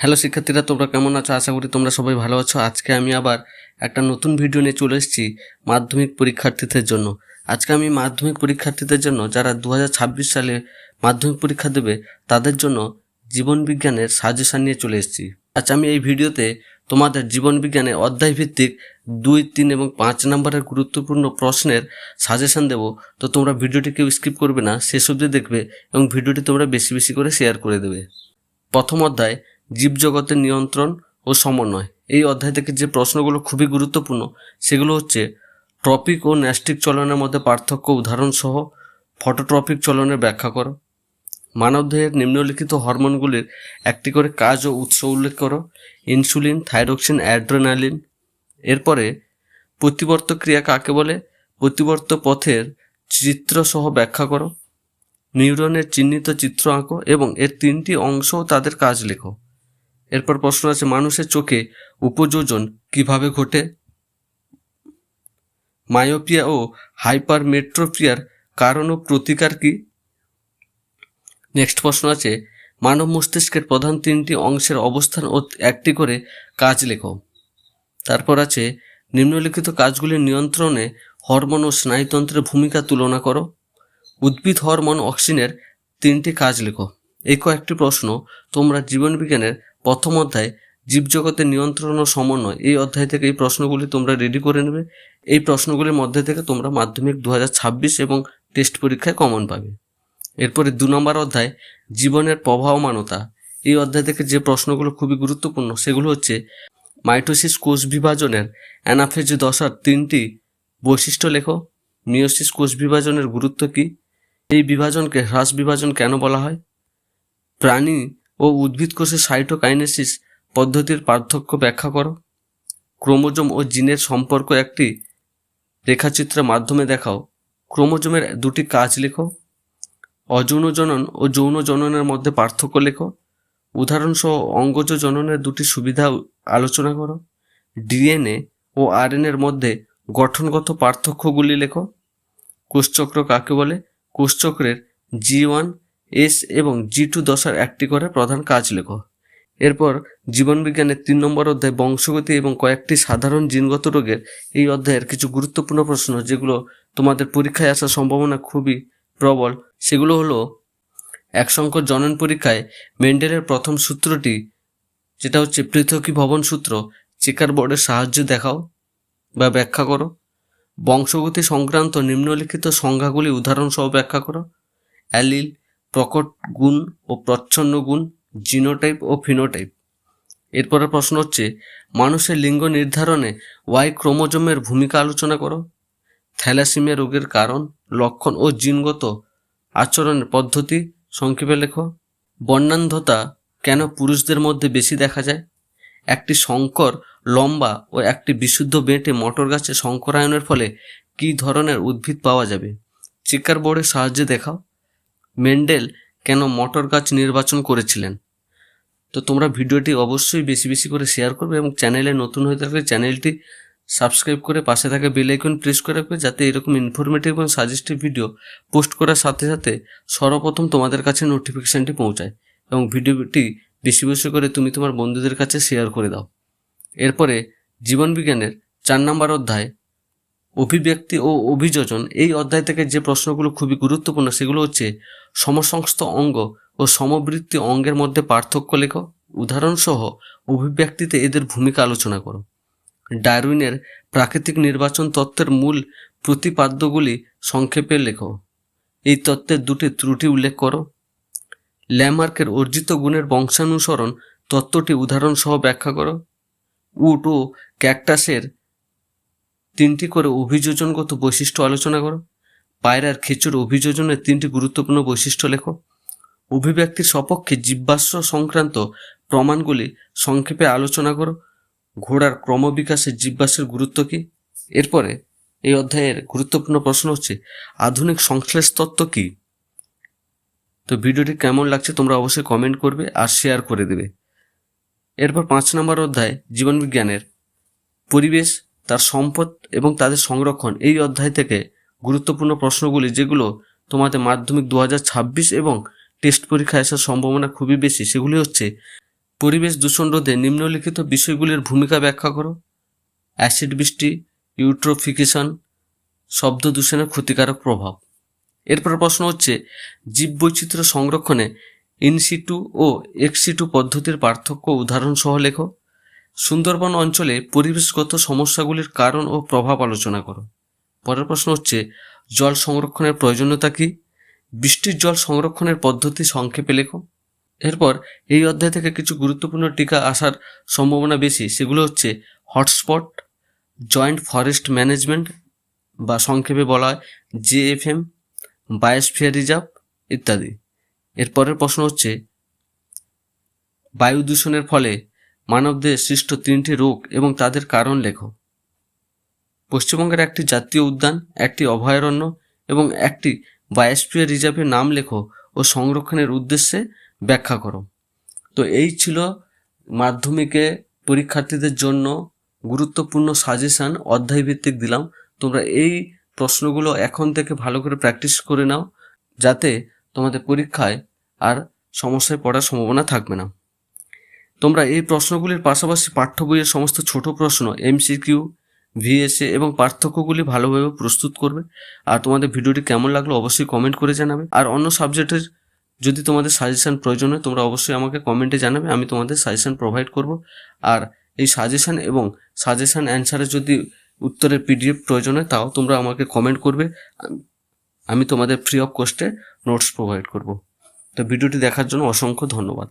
Hello শিক্ষার্থীরা, তোমরা কেমন আছো? আশা করি তোমরা সবাই ভালো আছো। আজকে আমি আবার একটা নতুন ভিডিও নিয়ে চলে এসেছি মাধ্যমিক পরীক্ষার্থীদের জন্য। আজকে আমি মাধ্যমিক পরীক্ষার্থীদের জন্য, যারা দু হাজার ছাব্বিশ সালে মাধ্যমিক পরীক্ষা দেবে, তাদের জন্য জীবন বিজ্ঞানের সাজেশান নিয়ে চলে এসেছি। আচ্ছা আমি এই ভিডিওতে তোমাদের জীবন বিজ্ঞানে অধ্যায় ভিত্তিক দুই, তিন এবং পাঁচ নম্বরের গুরুত্বপূর্ণ প্রশ্নের সাজেশন দেবো। তো তোমরা ভিডিওটি কেউ স্কিপ করবে না, শেষ অবধি দেখবে এবং ভিডিওটি তোমরা বেশি বেশি করে শেয়ার করে দেবে। প্রথম অধ্যায় জীবজগতের নিয়ন্ত্রণ ও সমন্বয়। এই অধ্যায় থেকে যে প্রশ্নগুলো খুবই গুরুত্বপূর্ণ, সেগুলো হচ্ছে ট্রপিক ও ন্যাস্টিক চলনের মধ্যে পার্থক্য উদাহরণ সহ ফটোট্রপিক চলনের ব্যাখ্যা করো। মানবদেহের নিম্নলিখিত হরমোনগুলির একটি করে কাজ ও উৎস উল্লেখ করো। Insulin, thyroxine, adrenaline. এরপরে প্রতিবর্ত ক্রিয়া কাকে বলে? প্রতিবর্ত পথের চিত্রসহ ব্যাখ্যা করো। নিউরনের চিহ্নিত চিত্র আঁকো এবং এর তিনটি অংশ তাদের কাজ লেখো। এরপর প্রশ্ন আছে, মানুষের চোখে উপযোজন কীভাবে ঘটে? মায়োপিয়া ও হাইপারমেট্রোপিয়ার কারণ ও প্রতিকার কি? নেক্সট প্রশ্ন আছে, মানব মস্তিষ্কের প্রধান তিনটি অংশের অবস্থান ও একটি করে কাজ লেখো। তারপর আছে, নিম্নলিখিত কাজগুলির নিয়ন্ত্রণে হরমোন ও স্নায়ুতন্ত্রের ভূমিকা তুলনা করো। উদ্ভিদ, হরমোন অক্সিনের তিনটি কাজ লেখো। এই কয়েকটি প্রশ্ন তোমরা জীবনবিজ্ঞানের প্রথম অধ্যায়, জীবজগতের নিয়ন্ত্রণ ও সমন্বয়। এই অধ্যায় থেকে এই প্রশ্নগুলি তোমরা রেডি করে নেবে। এই প্রশ্নগুলির মধ্যে থেকে তোমরা মাধ্যমিক দু হাজার ছাব্বিশ এবং টেস্ট পরীক্ষায় কমন পাবে। এরপরে দু নম্বর অধ্যায়, জীবনের প্রবাহমানতা এই অধ্যায় থেকে যে প্রশ্নগুলো খুবই গুরুত্বপূর্ণ, সেগুলো হচ্ছে মাইটোসিস কোষ বিভাজনের অ্যানাফেজ দশার তিনটি বৈশিষ্ট্য লেখো। মিওসিস কোষ বিভাজনের গুরুত্ব কী? এই বিভাজনকে হ্রাস বিভাজন কেন বলা হয়? প্রাণী ও উদ্ভিদ কোষের সাইটোকাইনেসিস পদ্ধতির পার্থক্য ব্যাখ্যা করো। ক্রোমোজোম ও জিনের সম্পর্ক একটি রেখাচিত্রের মাধ্যমে দেখাও। ক্রোমোজোমের দুটি কাজ লেখো। অযৌন জনন ও যৌন জননের মধ্যে পার্থক্য লেখো। উদাহরণসহ অঙ্গজ জননের দুটি সুবিধা আলোচনা করো। ডিএনএ ও আরএনএর মধ্যে গঠনগত পার্থক্যগুলি লেখো। কোষচক্র কাকে বলে? কোষচক্রের জি ওয়ান এস এবং জি টু দশার একটি করে প্রধান কাজ লেখো। এরপর জীবনবিজ্ঞানের তিন নম্বর অধ্যায় বংশগতি এবং কয়েকটি সাধারণ জিনগত রোগের এই অধ্যায়ের কিছু গুরুত্বপূর্ণ প্রশ্ন, যেগুলো তোমাদের পরীক্ষায় আসার সম্ভাবনা খুবই প্রবল। সেগুলো হলো, এক সংখ্যক জনন পরীক্ষায় মেন্ডেলের প্রথম সূত্রটি, যেটা হচ্ছে পৃথকী ভবন সূত্র, চেকার বোর্ডের সাহায্যে দেখাও বা ব্যাখ্যা করো। বংশগতি সংক্রান্ত নিম্নলিখিত সংজ্ঞাগুলি উদাহরণসহ ব্যাখ্যা করো। অ্যালিল প্রকট গুণ ও প্রচ্ছন্ন গুণ, জিনোটাইপ ও ফিনোটাইপ। এরপরে প্রশ্ন হচ্ছে, মানুষের লিঙ্গ নির্ধারণে ওয়াই ক্রোমোজোমের ভূমিকা আলোচনা করো? থ্যালাসিমিয়া রোগের কারণ, লক্ষণ ও জিনগত আচরণের পদ্ধতি সংক্ষেপে লেখো। বর্ণান্ধতা কেন পুরুষদের মধ্যে বেশি দেখা যায়? একটি শঙ্কর লম্বা ও একটি বিশুদ্ধ বেঁটে মটর গাছে শঙ্করায়নের ফলে কী ধরনের উদ্ভিদ পাওয়া যাবে? চিকার বোর্ডের সাহায্যে দেখাও। মেন্ডেল কেন মটর গাছ নির্বাচন করেছিলেন? তো তোমরা ভিডিওটি অবশ্যই বেশি বেশি করে শেয়ার করবে এবং চ্যানেলে নতুন হয়ে থাকলে চ্যানেলটি সাবস্ক্রাইব করে পাশে থাকা বেল আইকন প্রেস করে রাখবে যাতে এরকম ইনফরমেটিভ এবং সাজেস্টিভ ভিডিও পোস্ট করার সাথে সাথে সর্বপ্রথম তোমাদের কাছে নোটিফিকেশানটি পৌঁছায় এবং ভিডিওটি বেশি বেশি করে তুমি তোমার বন্ধুদের কাছে শেয়ার করে দাও। এরপরে জীবনবিজ্ঞানের চার নম্বর অধ্যায় অভিব্যক্তি ও অভিযোজন এই অধ্যায় থেকে যে প্রশ্নগুলো খুবই গুরুত্বপূর্ণ সেগুলো হচ্ছে সমসংস্থ অঙ্গ ও সমবৃত্তি অঙ্গের মধ্যে পার্থক্য লেখো, উদাহরণসহ অভিব্যক্তিতে এদের ভূমিকা আলোচনা করো। ডারউইনের প্রাকৃতিক নির্বাচন তত্ত্বের মূল প্রতিপাদ্যগুলি সংক্ষেপে লেখো। এই তত্ত্বের দুটি ত্রুটি উল্লেখ করো। ল্যামার্কের অর্জিত গুণের বংশানুসরণ তত্ত্বটি উদাহরণসহ ব্যাখ্যা করো। উট ও ক্যাকটাসের তিনটি করে অভিযোজনগত বৈশিষ্ট্য আলোচনা করো। পায়রার খেচুর অভিযোজনের তিনটি গুরুত্বপূর্ণ বৈশিষ্ট্য লেখো। অভিব্যক্তির সপক্ষে জীবাশ্ম সংক্রান্ত প্রমাণগুলি সংক্ষেপে আলোচনা করো। ঘোড়ার ক্রমবিকাশে জীবাশ্মের গুরুত্ব কী? এরপরে এই অধ্যায়ের গুরুত্বপূর্ণ প্রশ্ন হচ্ছে, আধুনিক সংশ্লেষ তত্ত্ব কী? তো ভিডিওটি কেমন লাগছে তোমরা অবশ্যই কমেন্ট করবে আর শেয়ার করে দেবে। এরপর পাঁচ নম্বর অধ্যায়, জীবনবিজ্ঞানের পরিবেশ তার সম্পদ এবং তাদের সংরক্ষণ এই অধ্যায় থেকে গুরুত্বপূর্ণ প্রশ্নগুলি যেগুলো তোমাদের মাধ্যমিক দু হাজার ছাব্বিশ এবং টেস্ট পরীক্ষায় আসার সম্ভাবনা খুবই বেশি। সেগুলি হচ্ছে, পরিবেশ দূষণ রোধে নিম্নলিখিত বিষয়গুলির ভূমিকা ব্যাখ্যা করো। অ্যাসিড বৃষ্টি, ইউট্রোফিকেশন, শব্দ দূষণের ক্ষতিকারক প্রভাব। এরপর প্রশ্ন হচ্ছে, জীববৈচিত্র্য সংরক্ষণে ইনসিটু ও এক্সিটু পদ্ধতির পার্থক্য উদাহরণ সহ লেখো। সুন্দরবন অঞ্চলে পরিবেশগত সমস্যাগুলির কারণ ও প্রভাব আলোচনা করো। পরের প্রশ্ন হচ্ছে, জল সংরক্ষণের প্রয়োজনীয়তা কী? বৃষ্টির জল সংরক্ষণের পদ্ধতি সংক্ষেপে লেখো। এরপর এই অধ্যায় থেকে কিছু গুরুত্বপূর্ণ টিকা আসার সম্ভাবনা বেশি, সেগুলো হচ্ছে হটস্পট, জয়েন্ট ফরেস্ট ম্যানেজমেন্ট বা সংক্ষেপে বলা হয় জেএফএম, বায়োস্ফিয়ার রিজার্ভ ইত্যাদি। এরপরের প্রশ্ন হচ্ছে, বায়ু দূষণের ফলে মানবদের সৃষ্ট তিনটি রোগ এবং তাদের কারণ লেখো। পশ্চিমবঙ্গের একটি জাতীয় উদ্যান, একটি অভয়ারণ্য এবং একটি বায়োস্ফিয়ার রিজার্ভের নাম লেখো ও সংরক্ষণের উদ্দেশ্যে ব্যাখ্যা করো। তো এই ছিল মাধ্যমিকে পরীক্ষার্থীদের জন্য গুরুত্বপূর্ণ সাজেশান অধ্যায় ভিত্তিক দিলাম। তোমরা এই প্রশ্নগুলো এখন থেকে ভালো করে প্র্যাকটিস করে নাও যাতে তোমাদের পরীক্ষায় আর সমস্যায় পড়ার সম্ভাবনা থাকবে না। তোমরা এই প্রশ্নগুলির পাশাপাশি পাঠ্য বইয়ের সমস্ত ছোট প্রশ্ন এমসিকিউ ভিএসএ এবং পার্থক্যগুলি ভালোভাবে প্রস্তুত করবে। আর তোমাদের ভিডিওটি কেমন লাগল অবশ্যই কমেন্ট করে জানাবে। আর অন্য সাবজেক্টের যদি তোমাদের সাজেশান প্রয়োজন হয়, তোমরা অবশ্যই আমাকে কমেন্টে জানাবে, আমি তোমাদের সাজেশান প্রোভাইড করব। আর এই সাজেশান এবং সাজেশান অ্যান্সারের যদি উত্তরের পিডিএফ প্রয়োজন হয়, তাও তোমরা আমাকে কমেন্ট করবে। আমি তোমাদের ফ্রি অফ কস্টে নোটস প্রোভাইড করব। তো ভিডিওটি দেখার জন্য অসংখ্য ধন্যবাদ।